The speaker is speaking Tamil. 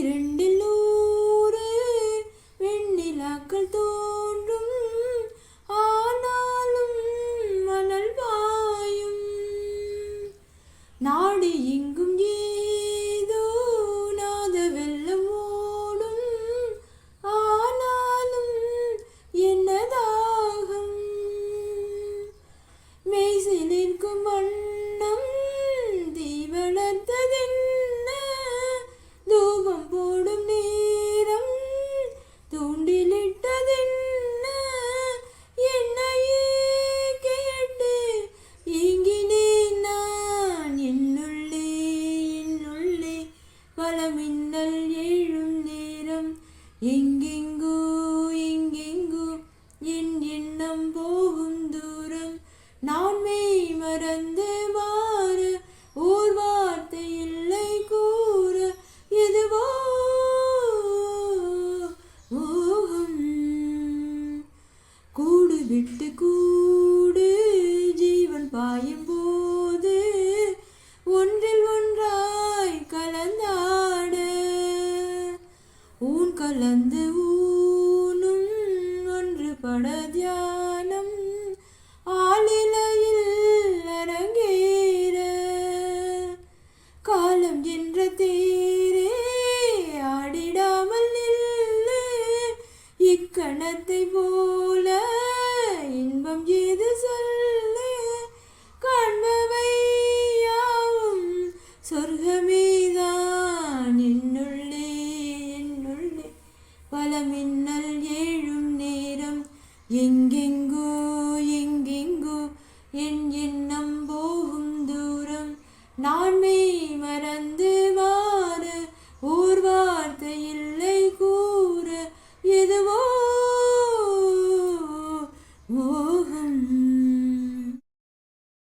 இரண்டில் நூறு வெண்ணிலாக்கள் தூ எங்கெங்கோ எங்கெங்கோ என் எண்ணம் போகும் தூரம் நான் மெய் மறந்து மாற ஓர் வார்த்தை இல்லை கூற. எதுவோ மோகம் கூடு விட்டு கூடு ஜீவன் பாயும் போது ஒன்றில் ஒன்றாய் கலந்த ஊன் கலந்து ஊனும் ஒன்று பட தியானம். ஆளிலையில் அரங்கேற. காலம் என்ற தேரே ஆடிடாமல் நில்லு. இக்கணத்தை போல இன்பம் ஏது சொல்லு? காண்பவை யாவும் சொர்க்கமேதான். பல மின்னல் ஏழும் நேரம். எங்கெங்கோ எங்கெங்கோ என் எண்ணம் போகும் தூரம். நான் மெய் மறந்து வா